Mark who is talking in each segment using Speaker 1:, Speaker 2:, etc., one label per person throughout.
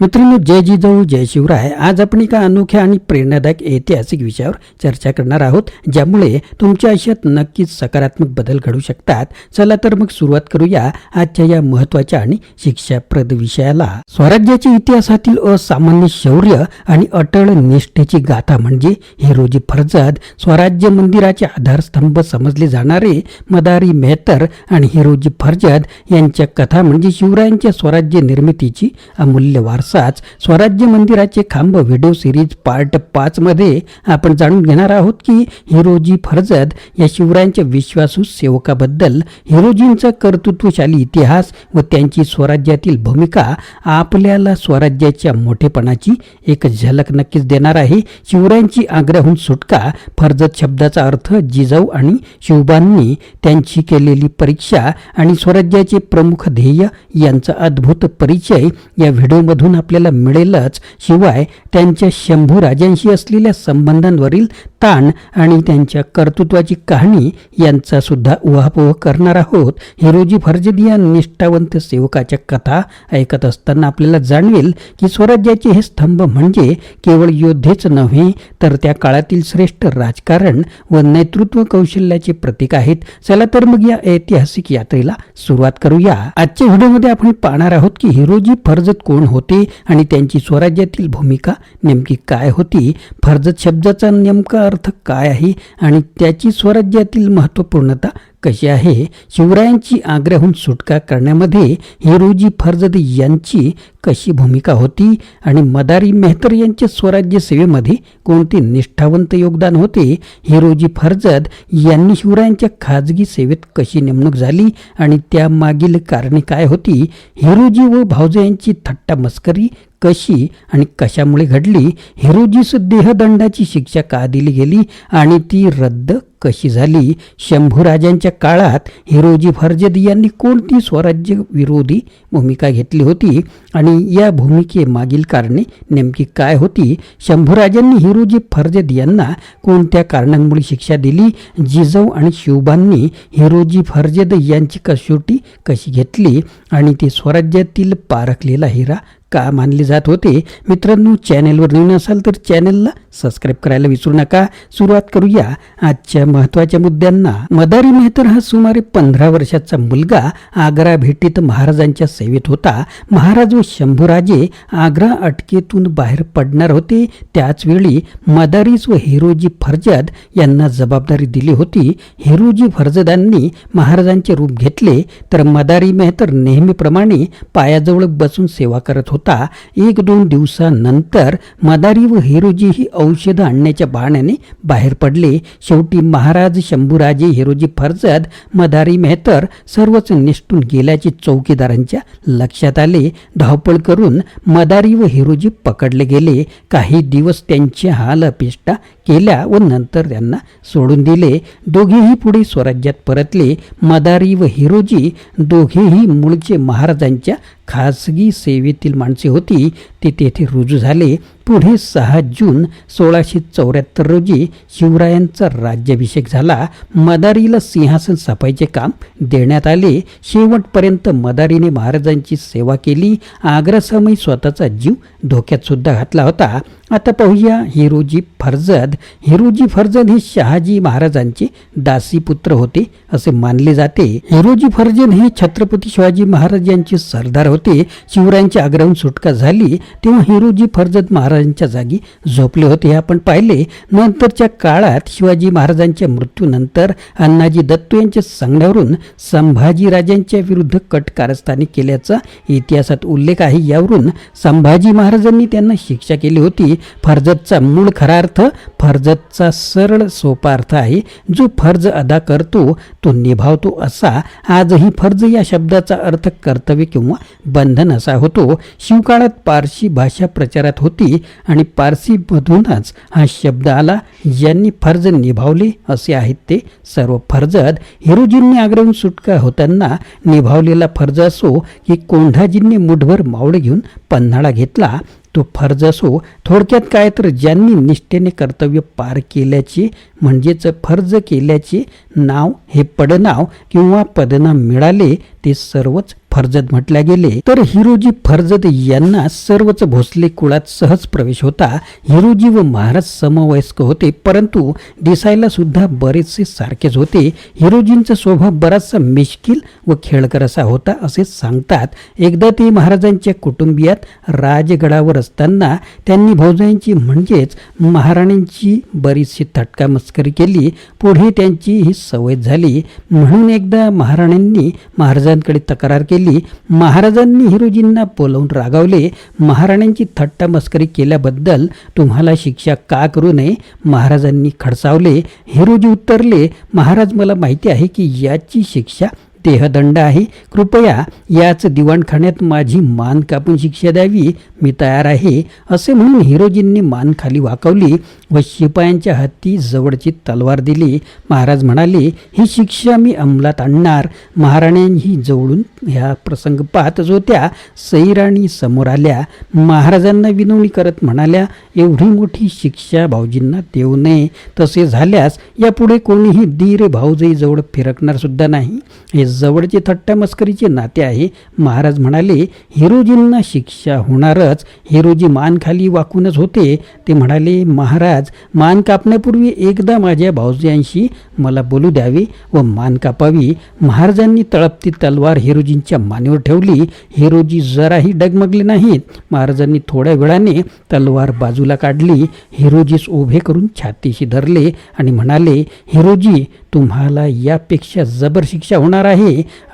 Speaker 1: मित्रांनो जय जिजाऊ जय शिवराय. आज आपण एका अनोख्या आणि प्रेरणादायक ऐतिहासिक विषयावर चर्चा करणार आहोत ज्यामुळे तुमच्या आयुष्यात नक्कीच सकारात्मक बदल घडू शकतात. चला तर मग सुरुवात करूया आजच्या या महत्त्वाच्या आणि शिक्षाप्रद विषयाला. स्वराज्याच्या इतिहासातील असामान्य शौर्य आणि अटळ निष्ठेची गाथा म्हणजे हिरोजी फर्जद स्वराज्य मंदिराचे आधारस्तंभ समजले जाणारे मदारी मेहतर आणि हिरोजी फर्जद यांच्या कथा म्हणजे शिवरायांच्या स्वराज्य निर्मितीची अमूल्य असाच स्वराज्य मंदिराचे खांब व्हिडिओ सिरीज पार्ट पाचमध्ये आपण जाणून घेणार आहोत की हिरोजी फर्जद या शिवरायांच्या विश्वासू सेवकाबद्दल हिरोजींचा कर्तृत्वशाली इतिहास व त्यांची स्वराज्यातील भूमिका आपल्याला स्वराज्याच्या मोठेपणाची एक झलक नक्कीच देणार आहे. शिवरायांची आग्र्याहून सुटका फर्जद शब्दाचा अर्थ जिजाऊ आणि शिवबांनी त्यांची केलेली परीक्षा आणि स्वराज्याचे प्रमुख ध्येय यांचा अद्भुत परिचय या व्हिडिओमधून आपल्याला मिळेलच. शिवाय त्यांच्या शंभू राजांशी असलेल्या संबंधांवरील ताण आणि त्यांच्या कर्तृत्वाची कहाणी यांचा सुद्धा उहापोह करणार आहोत. हिरोजी फर्जदी या निष्ठावंत सेवकाच्या कथा ऐकत असताना आपल्याला जाणवेल की स्वराज्याचे हे स्तंभ म्हणजे केवळ योद्धेच नव्हे तर त्या काळातील श्रेष्ठ राजकारण व नेतृत्व कौशल्याचे प्रतीक आहेत. चला तर मग या ऐतिहासिक यात्रेला सुरुवात करूया. आजच्या व्हिडिओमध्ये आपण पाहणार आहोत की हिरोजी फर्जत कोण होते आणि त्यांची स्वराज्यातील भूमिका नेमकी काय होती फर्जत शब्दाचा नेमका अर्थ काय आहे आणि त्याची स्वराज्यातील महत्त्वपूर्णता कशी आहे शिवरायांची आग्र्याहून सुटका करण्यामध्ये हिरोजी फर्जद यांची कशी भूमिका होती आणि मदारी मेहतर यांच्या स्वराज्य सेवेमध्ये कोणते निष्ठावंत योगदान होते हिरोजी फर्जद यांनी शिवरायांच्या खाजगी सेवेत कशी नेमणूक झाली आणि त्यामागील कारणे काय होती हिरोजी व भावजे यांची थट्टा मस्करी कशी आणि कशामुळे घडली हिरोजीस देहदंडाची शिक्षा का दिली गेली आणि ती रद्द कशी झाली शंभूराजांच्या काळात हिरोजी फर्जद यांनी कोणती स्वराज्य विरोधी भूमिका घेतली होती आणि या भूमिकेमागील कारणे नेमकी काय होती? शंभूराजांनी हिरोजी फर्जद यांना कोणत्या कारणांमुळे शिक्षा दिली? जिजाऊ आणि शिवबांनी हिरोजी फर्जद यांची कसोटी कशी घेतली? आणि ते स्वराज्यातील पारखलेला हिरा का मानले जात होते? मित्रांनो चॅनेलवर नवीन असाल तर चॅनेलला सबस्क्राईब करायला विसरू नका. सुरुवात करूया आजच्या महत्त्वाच्या मुद्द्यांना. मदारी मेहतर हा सुमारे पंधरा वर्षाचा मुलगा आग्रा भेटीत महाराजांच्या सेवेत होता. महाराज व शंभूराजे आग्रा अटकेतून बाहेर पडणार होते. त्याचवेळी मदारीस व हिरोजी फर्जद यांना जबाबदारी दिली होती. हिरोजी फर्जदांनी महाराजांचे रूप घेतले. तर मदारी मेहतर नेहमीप्रमाणे पायाजवळ बसून सेवा करत होते. होता एक दोन दिवसानंतर मदारी व हिरोजी ही औषधं आणण्याच्या बहाण्याने बाहेर पडले. शेवटी महाराज शंभूराजे हिरोजी फरजद मदारी मेहतर सर्वच निष्ठून गेल्याचे चौकीदारांच्या लक्षात आले. धावपळ करून मदारी व हिरोजी पकडले गेले. काही दिवस त्यांची हाल अपेष्टा केल्या व नंतर त्यांना सोडून दिले. दोघेही पुढे स्वराज्यात परतले. मदारी व हिरोजी दोघेही मूळचे महाराजांच्या खासगी सेवेतील माणसे होती. ते तेथे रुजू झाले. पुढे सहा जून सोळाशे चौऱ्याहत्तर रोजी शिवरायांचा राज्याभिषेक झाला. मदारीला सिंहासन सफाईचे काम देण्यात आले. शेवटपर्यंत मदारीने महाराजांची सेवा केली. आग्रासमयी स्वतःचा जीव धोक्यात सुद्धा घातला होता. आता पाहूया हिरोजी फर्जद. हिरोजी फर्जद हे शहाजी महाराजांचे दासीपुत्र होते असे मानले जाते. हिरोजी फर्जद हे छत्रपती शिवाजी महाराज यांचे सरदार होते. शिवरायांच्या आग्रहून सुटका झाली तेव्हा हिरोजी फर्जद महाराजांच्या जागी झोपले होते. हे आपण पाहिले. नंतरच्या काळात शिवाजी महाराजांच्या मृत्यूनंतर अण्णाजी दत्त यांच्या सांगण्यावरून संभाजी राजांच्या विरुद्ध कट कारस्थानी केल्याचा इतिहासात उल्लेख आहे. यावरून संभाजी महाराजांनी त्यांना शिक्षा केली होती. फर्जतचा मूळ खरा अर्थ फर्जतचा सरळ सोपा अर्थ आहे. जो फर्ज अदा करतो तो निभावतो असा. आजही फर्ज या शब्दाचा अर्थ कर्तव्य किंवा बंधन असा होतो. शिवकाळात पारशी भाषा प्रचारात होती आणि पारसीमधूनच हा शब्द आला. ज्यांनी फर्ज निभावले असे आहेत ते सर्व फर्जत. हिरोजींनी आग्रहून सुटका होताना निभावलेला फर्ज असो की कोंढाजींनी मुठभर मावळे घेऊन पन्हाळा घेतला. तो फर्ज असो थोडक्यात काय तर ज्यांनी निष्ठेने कर्तव्य पार केल्याचे म्हणजेच फर्ज केल्याचे नाव हे पडनाव किंवा पदनाम मिळाले ते सर्वच फर्जद म्हटल्या गेले तर हिरोजी फर्जद यांना सर्वच भोसले कुळात सहज प्रवेश होता. हिरोजी व महाराज समवयस्क होते परंतु दिसायला सुद्धा बरेचसे सारखेच होते. हिरोजींचा स्वभाव बराचसा मिश्किल व खेळकर असा होता असे सांगतात. एकदा ते महाराजांच्या कुटुंबियात राजगडावर असताना त्यांनी भाऊजांची म्हणजेच महाराणींची बरीचशी थटका मस्करी केली. पुढे त्यांची ही सवय झाली. म्हणून एकदा महाराणींनी महाराजांकडे तक्रार केली. महाराजांनी हिरोजींना बोलवून रागावले. महाराण्यांची थट्टा मस्करी केल्याबद्दल तुम्हाला शिक्षा का करू नये? महाराजांनी खडसावले. हिरोजी उत्तरले महाराज मला माहिती आहे की याची शिक्षा देहदंड आहे. कृपया याच दिवाणखान्यात माझी मान कापून शिक्षा द्यावी. मी तयार आहे. असे म्हणून हिरोजींनी मान खाली वाकवली. व शिपायांच्या हाती जवळची तलवार दिली. महाराज म्हणाले ही शिक्षा मी अंमलात आणणार. महाराण्यांही जवळून ह्या प्रसंग पाहतच होत्या. सईराणी समोर आल्या. महाराजांना विनवणी करत म्हणाल्या एवढी मोठी शिक्षा भाऊजींना देऊ नये. तसे झाल्यास यापुढे कोणीही धीर भाऊजाई जवळ फिरकणार सुद्धा नाही. हे जवळचे थट्टा मस्करीचे नाते आहे. महाराज म्हणाले हिरोजींना शिक्षा होणारच. हिरोजी मान खाली वाकूनच होते. ते म्हणाले महाराज मान कापण्यापूर्वी एकदा माझ्या भाऊजांशी मला बोलू द्यावे व मान कापावी. महाराजांनी तळपती तलवार हिरोजींच्या मानेवर ठेवली. हिरोजी जराही डगमगले नाहीत. महाराजांनी थोड्या वेळाने तलवार बाजूला काढली. हिरोजीस उभे करून छातीशी धरले आणि म्हणाले हिरोजी तुम्हाला यापेक्षा जबर शिक्षा होणार आहे.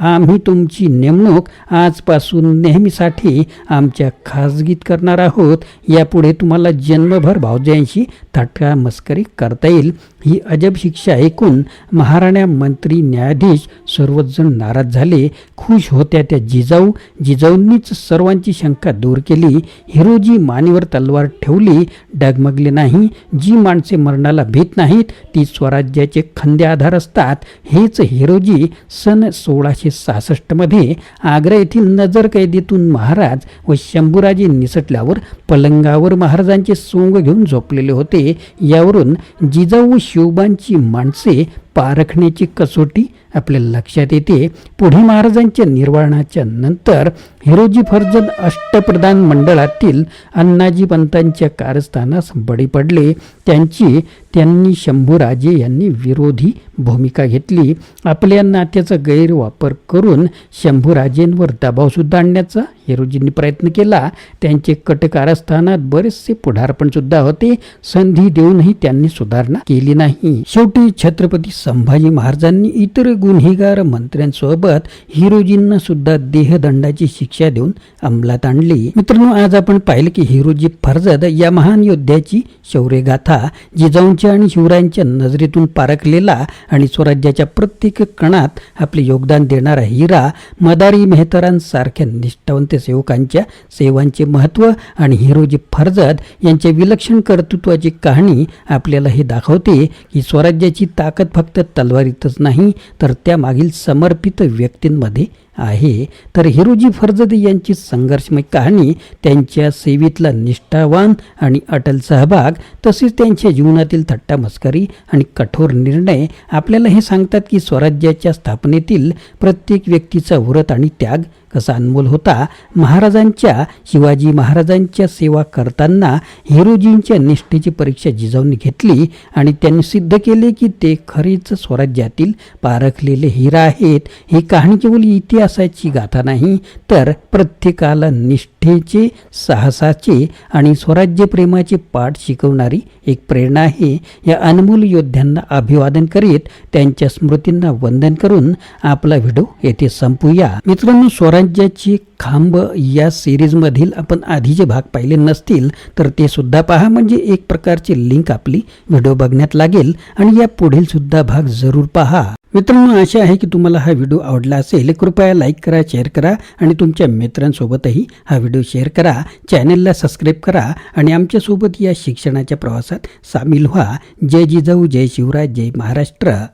Speaker 1: आम्ही तुमची नेमणूक आजपासून नेहमीसाठी आमच्या खाजगीत करणार आहोत. यापुढे तुम्हाला जन्मभर भावजयांशी थटका मस्करी करता येईल. ही अजब शिक्षा ऐकून महाराण्या मंत्री न्यायाधीश सर्वजण नाराज झाले. खुश होत्या त्या जिजाऊ. जिजाऊंनीच सर्वांची शंका दूर केली. हिरोजी मानेवर तलवार ठेवली. डगमगले नाही. जी माणसे मरणाला भीत नाहीत ती स्वराज्याचे खंदे आधार असतात. हेच हिरोजी सन सोळाशे सहासष्टमध्ये आग्रा येथील नजर कैदीतून महाराज व शंभूराजे निसटल्यावर पलंगावर महाराजांचे सोंग घेऊन झोपलेले होते. यावरून जिजाऊ शिवबांची माणसे पारखण्याची कसोटी आपल्या लक्षात येते पुढे महाराजांच्या निर्वाणाच्या नंतर हिरोजी फर्जन अष्टप्रधान मंडळातील अण्णाजी पंतांच्या कारस्थानास बळी पडले. त्यांची त्यांनी शंभूराजे यांनी विरोधी भूमिका घेतली. आपल्या नात्याचा गैरवापर करून शंभूराजेंवर दबावसुद्धा आणण्याचा हिरोजींनी प्रयत्न केला. त्यांचे कट कारस्थानात बरेचसे पुढारपणसुद्धा होते. संधी देऊनही त्यांनी सुधारणा केली नाही. शेवटी छत्रपती संभाजी महाराजांनी इतर गुन्हेगार मंत्र्यांसोबत हिरोजींना सुद्धा देहदंडाची शिक्षा देऊन अंमलात आणली. मित्रांनो आज आपण पाहिलं की हिरोजी फर्जद या महान योद्ध्याची शौर्यगाथा जिजाऊंच्या आणि शिवरायांच्या नजरेतून पारखलेला आणि स्वराज्याच्या प्रत्येक कणात आपले योगदान देणारा हिरा मदारी मेहतरांसारख्या निष्ठावंत सेवकांच्या सेवांचे महत्त्व आणि हिरोजी फर्जद यांच्या विलक्षण कर्तृत्वाची कहाणी आपल्याला हे दाखवते की स्वराज्याची ताकद फक्त तलवारीतच नाही तर त्यामागील समर्पित व्यक्तींमध्ये आहे. तर हिरोजी फर्जद यांची संघर्षमय कहाणी त्यांच्या सेवेतला निष्ठावान आणि अटल सहभाग तसेच त्यांच्या जीवनातील थट्टा मस्करी आणि कठोर निर्णय आपल्याला हे सांगतात की स्वराज्याच्या स्थापनेतील प्रत्येक व्यक्तीचा व्रत आणि त्याग कसा अनमोल होता महाराजांच्या शिवाजी महाराजांच्या सेवा करताना हिरोजींच्या निष्ठेची परीक्षा जिजाऊंनी घेतली आणि त्यांनी सिद्ध केले की ते खरेच स्वराज्यातील पारखलेले हिरा आहेत. ही कहाणी केवळ इतिहासाची गाथा नाही तर प्रत्येकाला निष्ठेचे साहसाचे आणि स्वराज्यप्रेमाचे पाठ शिकवणारी एक प्रेरणा आहे. या अनमोल योद्ध्यांना अभिवादन करीत त्यांच्या स्मृतींना वंदन करून आपला व्हिडिओ येथे संपूया. मित्रांनो स्वराज्याची खांब या सिरीजमधील आपण आधीचे भाग पाहिले नसतील तर ते सुद्धा पहा. म्हणजे एक प्रकारची लिंक आपली व्हिडिओ बघण्यात लागेल आणि या पुढील सुद्धा भाग जरूर पहा. मित्रांनो आशा आहे की तुम्हाला हा व्हिडिओ आवडला असेल. कृपया लाईक करा शेअर करा आणि तुमच्या मित्रांसोबतही हा व्हिडिओ शेअर करा. चॅनलला सबस्क्राईब करा आणि आमच्यासोबत या शिक्षणाच्या प्रवासात सामील व्हा. जय जिजाऊ जय शिवराज जय महाराष्ट्र.